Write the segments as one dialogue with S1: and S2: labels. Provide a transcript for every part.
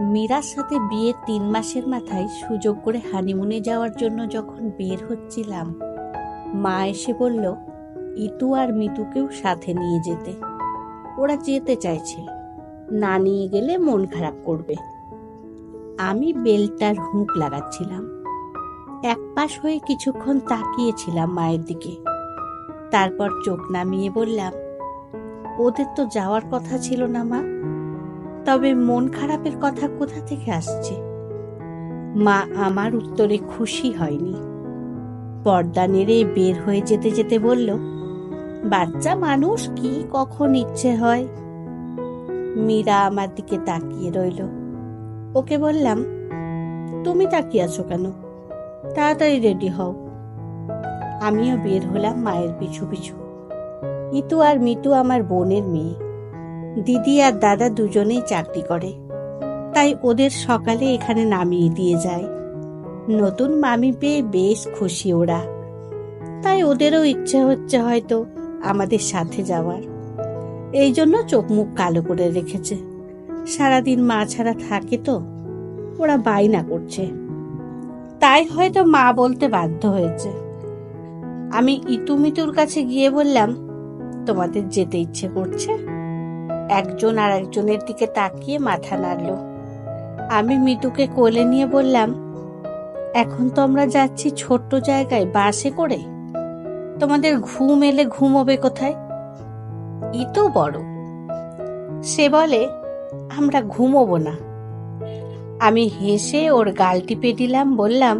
S1: মীরার সাথে বিয়ের তিন মাসের মাথায় সুযোগ করে হানিমুনে যাওয়ার জন্য যখন বের হচ্ছিলাম, মা এসে বলল, ইতু আর মিতুকেও সাথে নিয়ে যেতে। ওরা যেতে চাইছে। না নিয়ে গেলে মন খারাপ করবে। আমি বেলটার হুঁক লাগাচ্ছিলাম। এক পাশ হয়ে কিছুক্ষণ তাকিয়েছিলাম মায়ের দিকে। তারপর চোখ নামিয়ে বললাম, ওদের তো যাওয়ার কথা ছিল না মা। তবে মন খারাপের কথা কোথা থেকে আসছে? মা আমার উত্তরে খুশি হয়নি। পর্দা নেড়ে বের হয়ে যেতে যেতে বলল, বাচ্চা মানুষ কি কখন ইচ্ছে হয়? মীরা আমার দিকে তাকিয়ে রইল। ওকে বললাম, তুমি তাকিয়ে আছো কেন? তাড়াতাড়ি রেডি হও। আমিও বের হলাম মায়ের পিছু পিছু। ইতু আর মিতু আমার বোনের মেয়ে। দিদি আর দাদা দুজনেই চাকরি করে। তাই ওদের সকালে এখানে নামিয়ে দিয়ে যায়। নতুন মামি পেয়ে বেশ খুশি ওরা। তাই ওদেরও ইচ্ছে হচ্ছে হয়তো আমাদের সাথে যাওয়ার। এই জন্য চোখ মুখ কালো করে রেখেছে। সারাদিন মা ছাড়া থাকে তো, ওরা বায়না করছে। তাই হয়তো মা বলতে বাধ্য হয়েছে। আমি ইতুমিতুর কাছে গিয়ে বললাম, তোমাদের যেতে ইচ্ছে করছে? একজন আর একজনের দিকে তাকিয়ে মাথা নাড়ল। আমি মিতুকে কোলে নিয়ে বললাম, এখন তো আমরা যাচ্ছি ছোট্ট জায়গায় বাসে করে। তোমাদের ঘুম এলে ঘুমোবে কোথায়? ই তো বড়। সে বলে, আমরা ঘুমোবো না। আমি হেসে ওর গাল টিপে দিলাম, বললাম,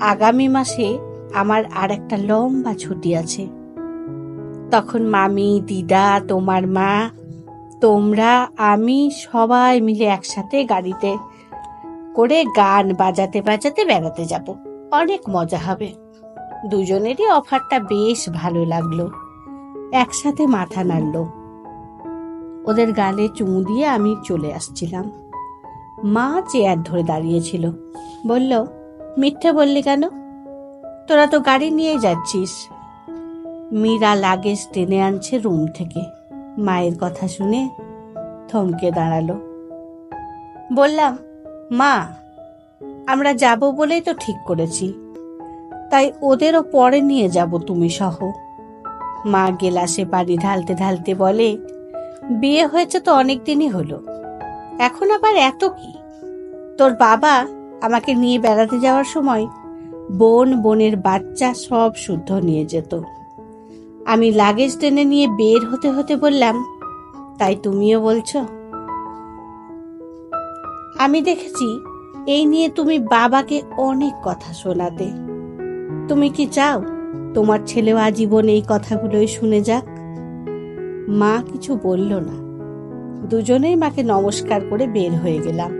S1: আগামী মাসে আমার আর একটা লম্বা ছুটি আছে। তখন মামি, দিদা, তোমার মা তোমরা, আমি সবাই মিলে একসাথে গাড়িতে করে গান বাজাতে বাজাতে বেড়াতে যাব। অনেক মজা হবে। দুজনেরই অফারটা বেশ ভালো লাগল। একসাথে মাথা নাড়ল। ওদের গালে চুমু দিয়ে আমি চলে আসছিলাম। মা চেয়ার ধরে দাঁড়িয়েছিল। বলল, মিথ্যে বললি কেন? তোরা তো গাড়ি নিয়ে যাচ্ছিস। মীরা লাগেজ টেনে আনছে রুম থেকে। মায়ের কথা শুনে থমকে দাঁড়াল। বললাম, মা, আমরা যাব বলেই তো ঠিক করেছি। তাই ওদেরও পরে নিয়ে যাব তুমি সহ। মা গেলাসে পানি ঢালতে ঢালতে বলে, বিয়ে হয়েছে তো অনেক দিনই হলো। এখন আবার এত কি? তোর বাবা আমাকে নিয়ে বেড়াতে যাওয়ার সময় বোন, বোনের বাচ্চা সব শুদ্ধ নিয়ে যেত। আমি লাগেজ টেনে নিয়ে বের হতে হতে বললাম, তাই তুমিও বলছো? আমি দেখেছি, এই নিয়ে তুমি বাবাকে অনেক কথা শোনাতে। তুমি কি চাও তোমার ছেলেও আজীবন এই কথাগুলোই শুনে যাক? মা কিছু বলল না। দুজনেই মাকে নমস্কার করে বের হয়ে গেলাম।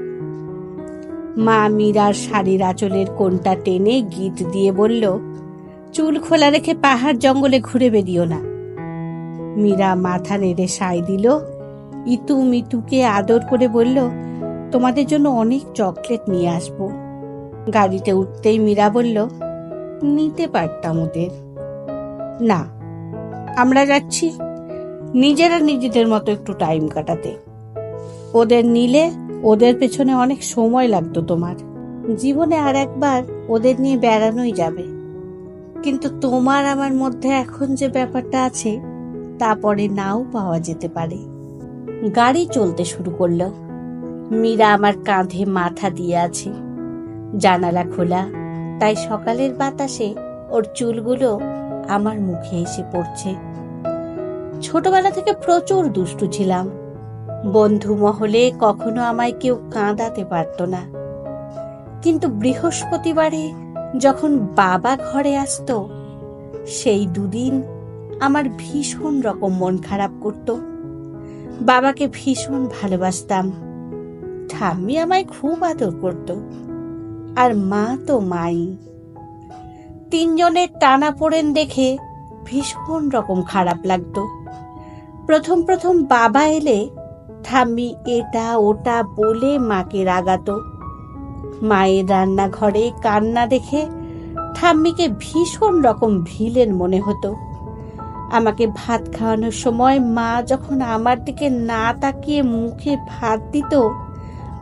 S1: মা মীরার শাড়ির আঁচলের কোনটা টেনে গীত দিয়ে বলল চুল খোলা রেখে পাহাড় জঙ্গলে ঘুরে বেরিও না। মীরা মাথা নেড়ে সাই দিল। ইতু মিতুকে আদর করে বলল, তোমাদের জন্য অনেক চকলেট নিয়ে আসব। গাড়িতে উঠতেই মীরা বলল, নিতে পারতাম ওদের। না, আমরা যাচ্ছি। নিজেরা নিজেদের মতো একটু টাইম কাটাতে। ওদের নিলে ওদের পেছনে অনেক সময় লাগতো তোমার। জীবনে আর একবার ওদের নিয়ে বেড়ানোই যাবে। কিন্তু তোমার আমার মধ্যে এখন যে ব্যাপারটা আছে, তা পরে নাও পাওয়া যেতে পারে। গাড়ি চলতে শুরু করল। মীরা আমার কাঁধে মাথা দিয়ে আছে। জানালা খোলা, তাই সকালের বাতাসে ওর চুলগুলো আমার মুখে এসে পড়ছে। ছোটবেলা থেকে প্রচুর দুষ্টু ছিলাম। বন্ধু মহলে কখনো আমায় কেউ কাঁদাতে পারত না। কিন্তু বৃহস্পতিবারে যখন বাবা ঘরে আসতো, সেই দুদিন আমার ভীষণ রকম মন খারাপ করত। বাবাকে ভীষণ ভালোবাসতাম। ঠাম্মি আমায় খুব আদর করত। আর মা তো মাই। তিনজনের টানা পড়েন দেখে ভীষণ রকম খারাপ লাগতো। প্রথম প্রথম বাবা এলে ঠাম্মি এটা ওটা বলে মাকে রাগাতো। মায়ের রান্নাঘরে কান্না দেখে ঠাম্মিকে ভীষণ রকম ভিলেন মনে হতো। আমাকে ভাত খাওয়ানোর সময় মা যখন আমার দিকে না তাকিয়ে মুখে ভাত দিত,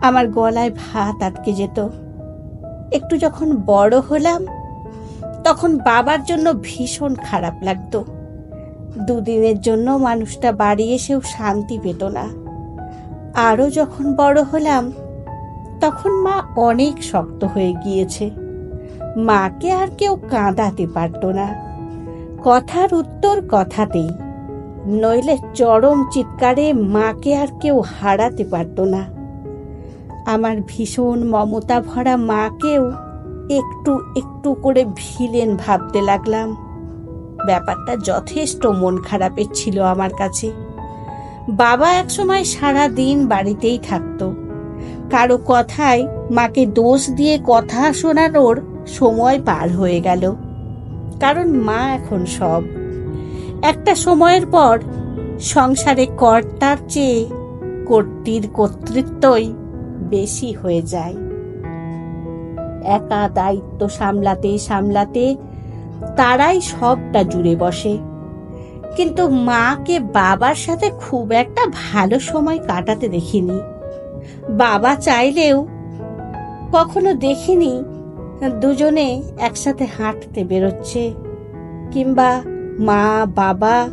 S1: আমার গলায় ভাত আটকে যেত। একটু যখন বড় হলাম, তখন বাবার জন্য ভীষণ খারাপ লাগতো। দুদিনের জন্য মানুষটা বাড়ি এসেও শান্তি পেত না। আরও যখন বড় হলাম তখন মা অনেক শক্ত হয়ে গিয়েছে। মাকে আর কেউ কাঁদাতে পারত না। কথার উত্তর কথাতেই, নইলে চরম চিৎকারে মাকে আর কেউ হারাতে পারত না। আমার ভীষণ মমতা ভরা মাকেও একটু একটু করে ভিলেন ভাবতে লাগলাম। ব্যাপারটা যথেষ্ট মন খারাপের ছিল আমার কাছে। বাবা একসময় সারা দিন বাড়িতেই থাকতো। কারও কথায় মাকে দোষ দিয়ে কথা শোনানোর সময় পার হয়ে গেল। কারণ মা এখন সব। একটা সময়ের পর সংসারে কর্তার চেয়ে কর্ত্রীর কর্তৃত্বই বেশি হয়ে যায়। একা দায়িত্ব সামলাতে সামলাতে তারাই সবটা জুড়ে বসে। কিন্তু মাকে বাবার সাথে খুব একটা ভালো সময় কাটাতে দেখিনি। বাবা চাইলেও কখনো দেখিনি, দুজনে একসাথে হাঁটতে বেরোচ্ছে। কিংবা মা, বাবা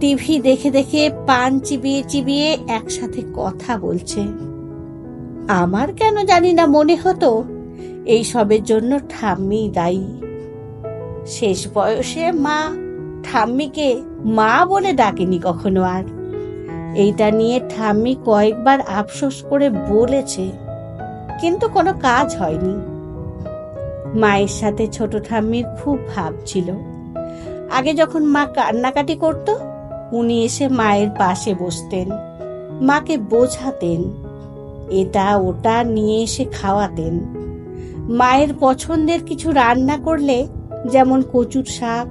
S1: টিভি দেখে দেখে পান চিবিয়ে চিবিয়ে একসাথে কথা বলছে। আমার কেন জানি না মনে হতো এই সবের জন্য ঠাম্মি দায়ী। শেষ বয়সে মা ঠাম্মিকে মা বলে ডাকেনি কখনো আর। এইটা নিয়ে ঠাম্মি কয়েকবার আফসোস করে বলেছে, কিন্তু কোনো কাজ হয়নি। মায়ের সাথে ছোট ঠাম্মির খুব ভাব ছিল। আগে যখন মা কান্নাকাটি করত, উনি এসে মায়ের পাশে বসতেন, মাকে বোঝাতেন, এটা ওটা নিয়ে এসে খাওয়াতেন। মায়ের পছন্দের কিছু রান্না করলে, যেমন কচুর শাক,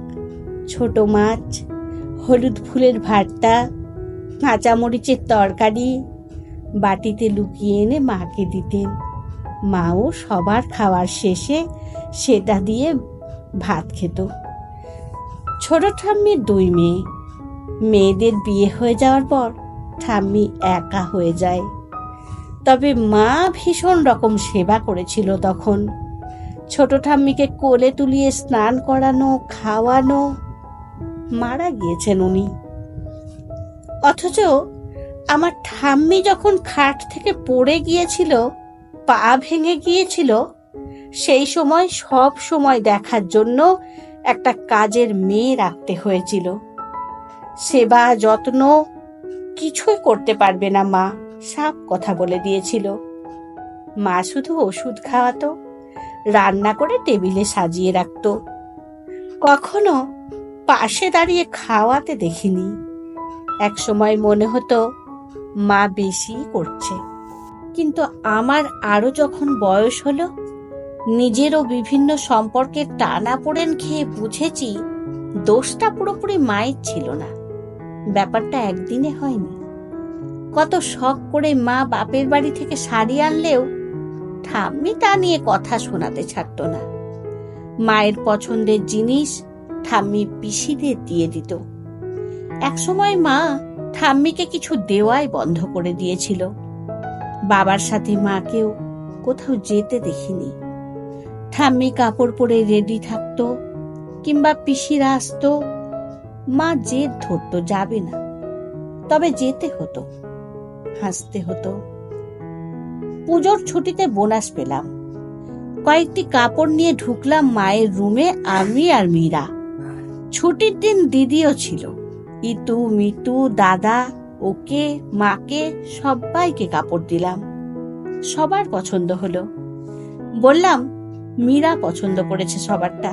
S1: ছোট মাছ, হলুদ ফুলের ভাতটা কাঁচামরিচের তরকারি। বাটিতে লুকিয়ে এনে মাকে দিতেন। মাও সবার খাওয়ার শেষে সেটা দিয়ে ভাত খেত। ছোট ঠাম্মির দুই মেয়ে। মেয়েদের বিয়ে হয়ে যাওয়ার পর ঠাম্মি একা হয়ে যায়। তবে মা ভীষণ রকম সেবা করেছিল তখন। ছোট ঠাম্মিকে কোলে তুলিয়ে স্নান করানো, খাওয়ানো, মারা গিয়েছেন উনি। অথচ আমার ঠাম্মি যখন খাট থেকে পড়ে গিয়েছিল, পা ভেঙে গিয়েছিল, সেই সময় সব সময় দেখার জন্য একটা কাজের মেয়ে রাখতে হয়েছিল। সেবা যত্ন কিছুই করতে পারবে না মা সব কথা বলে দিয়েছিল। মা শুধু ওষুধ খাওয়াতো, রান্না করে টেবিলে সাজিয়ে রাখতো। কখনো পাশে দাঁড়িয়ে খাওয়াতে দেখিনি। এক সময় মনে হতো, মা বেশি করছে। কিন্তু আমার আরও যখন বয়স হলো, নিজেরও বিভিন্ন সম্পর্কে টানা পড়েন খেয়ে বুঝেছি, দোষটা পুরোপুরি মায়ের ছিল না। ব্যাপারটা একদিনে হয়নি। কত শখ করে মা বাপের বাড়ি থেকে শাড়ি আনলেও, ঠাম্মি তা নিয়ে কথা শোনাতে ছাড়ত না। মায়ের পছন্দের জিনিস ঠাম্মি পিসিদের দিয়ে দিত। একসময় মা ঠাম্মিকে কিছু দেওয়াই বন্ধ করে দিয়েছিল। বাবার সাথে মাকেও কোথাও যেতে দেখিনি। ঠাম্মি কাপড় পরে রেডি থাকতো কিংবা পিসিরা আসতো, মা জেদ ধরতো যাবে না, তবে যেতে হতো, হাসতে হতো। পুজোর ছুটিতে বোনাস পেলাম। কয়েকটি কাপড় নিয়ে ঢুকলাম মায়ের রুমে, আমি আর মীরা। ছুটির দিন দিদিও ছিল। ইতু, মিতু, দাদা, ওকে, মাকে সবাইকে কাপড় দিলাম। সবার পছন্দ হলো। বললাম, মীরা পছন্দ করেছে সবারটা।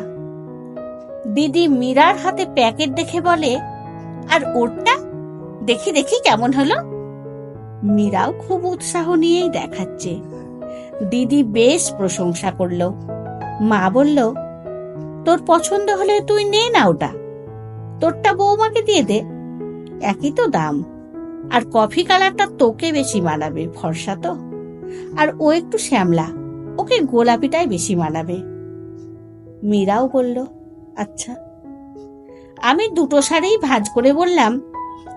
S1: দিদি মীরার হাতে প্যাকেট দেখে বলে, আর ওরটা? দেখি দেখি কেমন হলো? মীরাও খুব উৎসাহ নিয়েই দেখাচ্ছে। দিদি বেশ প্রশংসা করল। মা বলল, তোর পছন্দ হলে তুই নে না ওটা। তোরটা বৌমাকে দিয়ে দে। একই তো দাম। আর কফি কালারটা তোকে বেশি মানাবে ফর্সা তো। আর ও একটু শ্যামলা, ওকে গোলাপিটাই বেশি মানাবে। মীরাও বলল আচ্ছা। আমি দুটো শাড়ি ভাজ করে বললাম,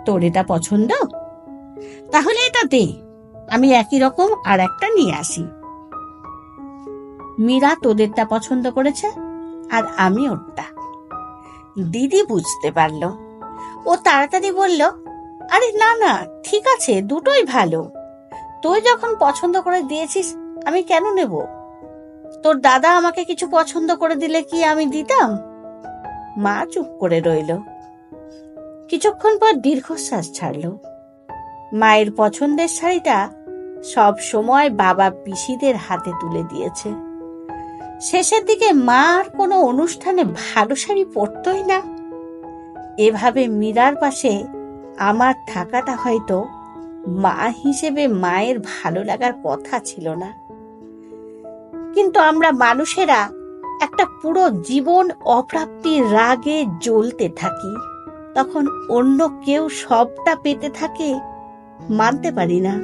S1: তোর এটা পছন্দ? তাহলে এটা দে, আমি একই রকম আর একটা নিয়ে আসি। মীরা, তোদেরটা পছন্দ করেছে, আর আমি ওরটা। দিদি বুঝতে পারল। ও তাড়াতাড়ি বলল, আরে না না, ঠিক আছে, দুটোই ভালো। তুই যখন পছন্দ করে দিয়েছিস, আমি কেন নেব? তোর দাদা আমাকে কিছু পছন্দ করে দিলে কি আমি দিতাম? মা চুপ করে রইল। কিছুক্ষণ পর দীর্ঘশ্বাস ছাড়ল। মায়ের পছন্দের শাড়িটা সব সময় বাবা পিসিদের হাতে তুলে দিয়েছে। শেষের দিকে মা আর কোনো অনুষ্ঠানে ভালো শাড়ি পরতই না। এভাবে মীরার পাশে আমার থাকাটা হয়তো মা হিসেবে মায়ের ভালো লাগার কথা ছিল না। কিন্তু আমরা মানুষেরা একটা পুরো জীবন অপ্রাপ্তির রাগে জ্বলতে থাকি, তখন অন্য কেউ সবটা পেতে থাকে মানতে পারি না।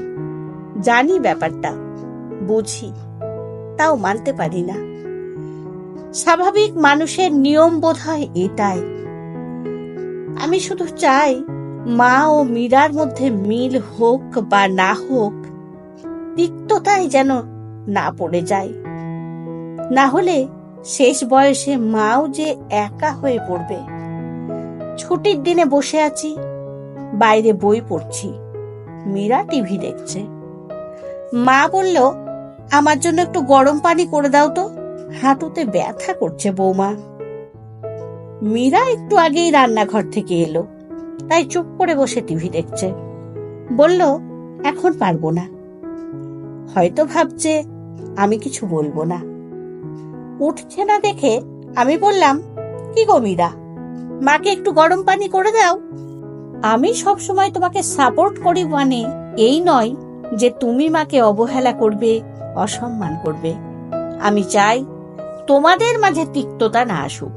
S1: জানি ব্যাপারটা, বুঝি, তাও মানতে পারি না। স্বাভাবিক মানুষের নিয়ম বোধ হয় এটাই। আমি শুধু চাই মা ও মীরার মধ্যে মিল হোক বা না হোক, তিক্ততাই যেন না পড়ে যায়। না হলে শেষ বয়সে মাও যে একা হয়ে পড়বে। ছুটির দিনে বসে আছি, বাইরে বই পড়ছি, মীরা টিভি দেখছে। মা বলল, আমার জন্য একটু গরম পানি করে দাও তো। হাঁটুতে ব্যথা করছে বৌমা। মীরা একটু আগেই রান্নাঘর থেকে এলো, তাই চুপ করে বসে টিভি দেখছে। বলল, এখন পারব না। হয়তো ভাবছে, আমি কিছু বলব না। উঠছে না দেখে আমি বললাম, কি গো মীরা, মাকে একটু গরম পানি করে দাও। আমি সব সময় তোমাকে সাপোর্ট করি মানে এই নয় যে তুমি মাকে অবহেলা করবে, অসম্মান করবে। আমি চাই তোমাদের মাঝে তিক্ততা না আসুক।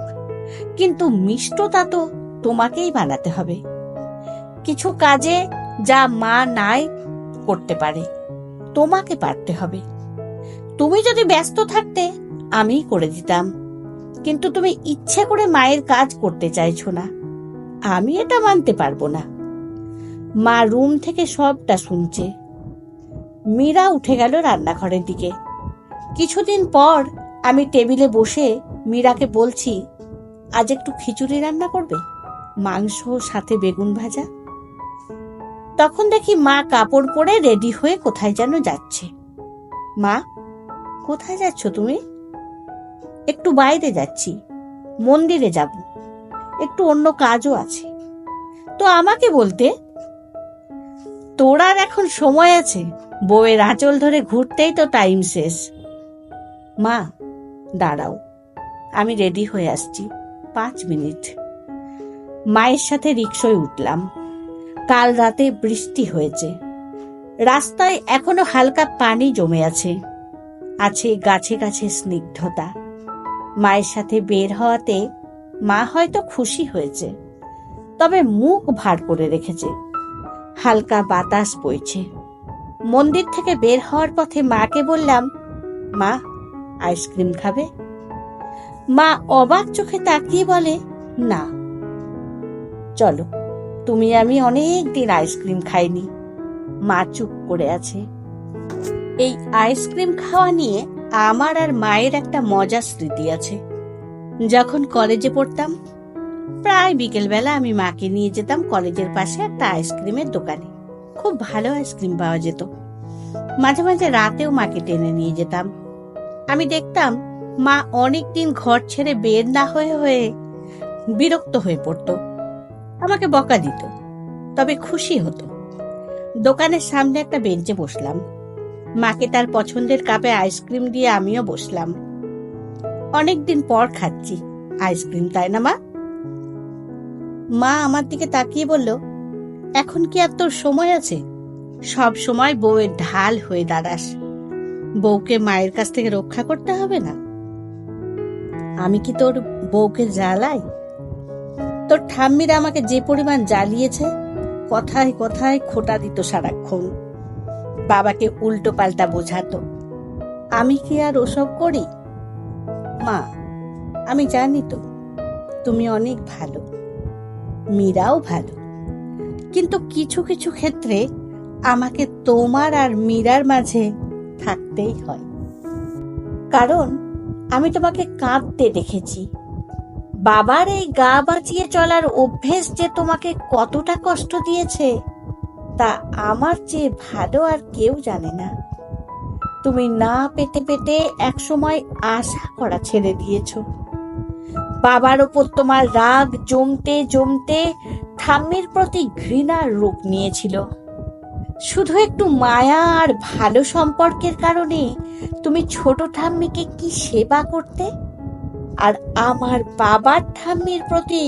S1: কিন্তু মিষ্টতা তো তোমাকেই বানাতে হবে। কিছু কাজে যা মা নাই করতে পারে, তোমাকে পারতে হবে। তুমি যদি ব্যস্ত থাকতে আমি করে দিতাম। কিন্তু তুমি ইচ্ছে করে মায়ের কাজ করতে চাইছো না। আমি এটা মানতে পারব না। মা রুম থেকে সবটা শুনছে। মীরা উঠে গেল রান্নাঘরের দিকে। কিছুদিন পর আমি টেবিলে বসে মীরাকে বলছি, আজ একটু খিচুড়ি রান্না করবে? মাংস, সাথে বেগুন ভাজা? তখন দেখি মা কাপড় পরে রেডি হয়ে কোথায় যেন যাচ্ছে। মা, কোথায় যাচ্ছ তুমি? একটু বাইরে যাচ্ছি, মন্দিরে যাব। একটু অন্য কাজও আছে। তো আমাকে বলতে, তোর আর এখন সময় আছে। বউয়ের আঁচল ধরে ঘুরতেই তো টাইম শেষ। মা দাঁড়াও। আমি রেডি হয়ে আসছি। পাঁচ মিনিট। মায়ের সাথে রিক্সয় উঠলাম। কাল রাতে বৃষ্টি হয়েছে। রাস্তায় এখনও হালকা পানি জমে আছে। আছে গাছে গাছে স্নিগ্ধতা। মায়ের সাথে বের হওয়াতে মা হয়তো খুশি হয়েছে। তবে মুখ ভার করে রেখেছে। হালকা বাতাস বইছে। মন্দির থেকে বের হওয়ার পথে মাকে বললাম, মা আইসক্রিম খাবে? মা অবাক চোখে তাকিয়ে বলে, না। চলো, তুমি আমি অনেক দিন আইসক্রিম খাইনি। মা চুপ করে আছে। এই আইসক্রিম খাওয়া নিয়ে আমার আর মায়ের একটা মজার স্মৃতি আছে। যখন কলেজে পড়তাম, প্রায় বিকেলবেলা আমি মাকে নিয়ে যেতাম কলেজের পাশে একটা আইসক্রিমের দোকানে। খুব ভালো আইসক্রিম পাওয়া যেত। মাঝে মাঝে রাতেও মাকে টেনে নিয়ে যেতাম। আমি দেখতাম মা অনেক দিন ঘর ছেড়ে বের না হয়ে হয়ে বিরক্ত হয়ে পড়তো। আমাকে বকা দিত, তবে খুশি হতো। দোকানের সামনে একটা বেঞ্চে বসলাম। মাকে তার পছন্দের কাপে আইসক্রিম দিয়ে আমিও বসলাম। অনেকদিন পর খাচ্ছি, আইসক্রিম, তাই না মা? মা আমার দিকে তাকিয়ে বলল, এখন কি আর তোর সময় আছে? সব সময় বউয়ের ঢাল হয়ে দাঁড়াস। বউকে মায়ের কাছ থেকে রক্ষা করতে হবে না? আমি কি তোর বউকে জ্বালাই? তোর ঠাম্মিরা আমাকে যে পরিমাণ জ্বালিয়েছে, কথায় কথায় খোটা দিত সারাক্ষণ। বাবাকে উল্টো পাল্টা বোঝাতো। আমি কি আর ওসব করি? মা, আমি জানি তো, তুমি অনেক ভালো। মীরাও ভালো। কিন্তু কিছু কিছু ক্ষেত্রে আমাকে তোমার আর মীরার মাঝে থাকতেই হয়। কারণ, আমি তোমাকে কাঁদতে দেখেছি। বাবার এই গা বাঁচিয়ে চলার অভ্যেস যে তোমাকে কতটা কষ্ট দিয়েছে, তা আমার চেয়ে ভালো আর কেউ জানে না। তুমি না পেতে পেতে একসময় আশা করা ছেড়ে দিয়েছ। বাবার ওপর তোমার রাগ জমতে জমতে ঠাম্মির প্রতি ঘৃণার রূপ নিয়েছিল। শুধু একটু মায়া আর ভালো সম্পর্কের কারণে তুমি ছোট ঠাম্মিকে কি সেবা করতে? আর আমার বাবার ঠাম্মির প্রতি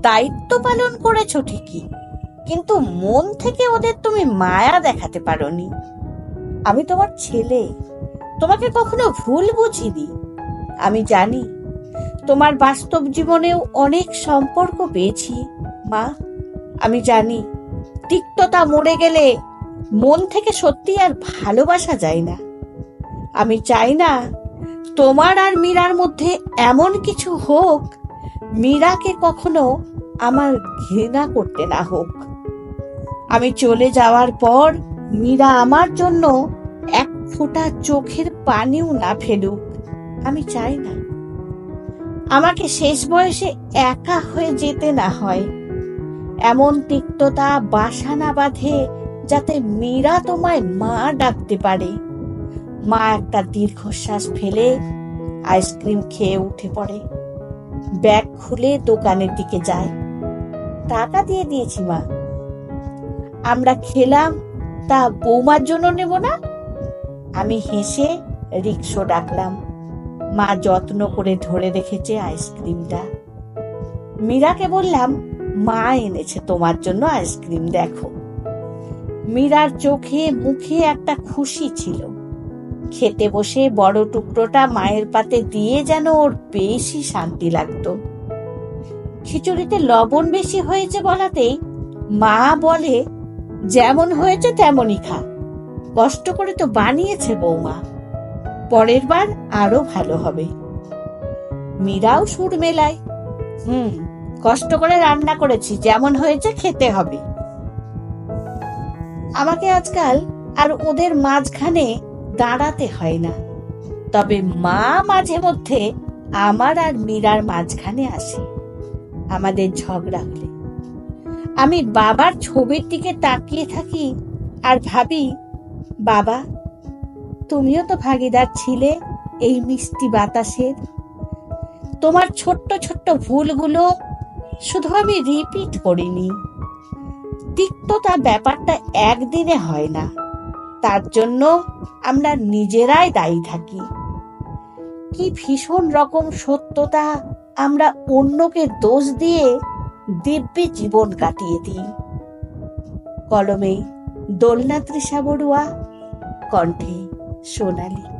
S1: দায়িত্ব পালন করেছ ঠিকই, কিন্তু মন থেকে ওদের তুমি মায়া দেখাতে পারোনি। আমি তোমার ছেলে, তোমাকে কখনো ভুল বুঝিনি। আমি জানি তোমার বাস্তব জীবনেও অনেক সম্পর্ক পেয়েছি, মা। আমি জানি তিক্ততা মরে গেলে মন থেকে সত্যি আর ভালোবাসা যায় না। আমি চাই না তোমার আর মীরার মধ্যে এমন কিছু হোক, মীরাকে কখনো আমার ঘৃণা করতে না হোক। আমি চলে যাওয়ার পর মীরা আমার জন্য এক ফোঁটা চোখের পানিও না ফেলুক। আমি চাই না। আমাকে শেষ বয়সে একা হয়ে যেতে না হয়। এমন তিক্ততা বাসা না বাঁধে যাতে মীরা তোমায় মা ডাকতে পারে। মা একটা দীর্ঘশ্বাস ফেলে আইসক্রিম খেয়ে উঠে পড়ে। ব্যাগ খুলে দোকানের দিকে যায়। টাকা দিয়ে দিয়েছি, মা। আমরা খেলাম, তা বৌমার জন্য নেব না? আমি হেসে রিক্সো ডাকলাম। মা যত্ন করে ধরে রেখেছে আইসক্রিমটা। মীরাকে বললাম, মা এনেছে, তোমার জন্য আইসক্রিম, দেখো। মীরার চোখে মুখে একটা খুশি ছিল। খেতে বসে বড় টুকরোটা মায়ের পাতে দিয়ে যেন ওর বেশি শান্তি লাগতো। খিচুড়িতে লবণ বেশি হয়েছে বলাতেই মা বলে, যেমন হয়েছে তেমনই খা। কষ্ট করে তো বানিয়েছে বৌমা। পরের বার আরও ভালো হবে। মীরাও সুর মেলায়, হুম, কষ্ট করে রান্না করেছি, যেমন হয়েছে খেতে হবে। আমাকে আজকাল আর ওদের মাঝখানে দাঁড়াতে হয় না। তবে মা মাঝে মধ্যে আমার আর মীরার মাঝখানে আসে। আমাদের ঝগড়া হলে। আমি বাবার ছবির দিকে তাকিয়ে থাকি আর ভাবি, বাবা, তুমিও তো ভাগিদার ছিলে এই মিষ্টি বাতাসের। তোমার ছোট্ট ছোট্ট ভুলগুলো শুধু আমি রিপিট করিনি। তিক্ততা ব্যাপারটা একদিনে হয় না। তার জন্য আমরা নিজেরাই দায়ী থাকি। কি ভীষণ রকম সত্যতা আমরা অন্যকে দোষ দিয়ে দিব্যে জীবন কাটিয়ে দিই। কলমে দোলনা তৃষা বড়ুয়া, কণ্ঠে সোনালী।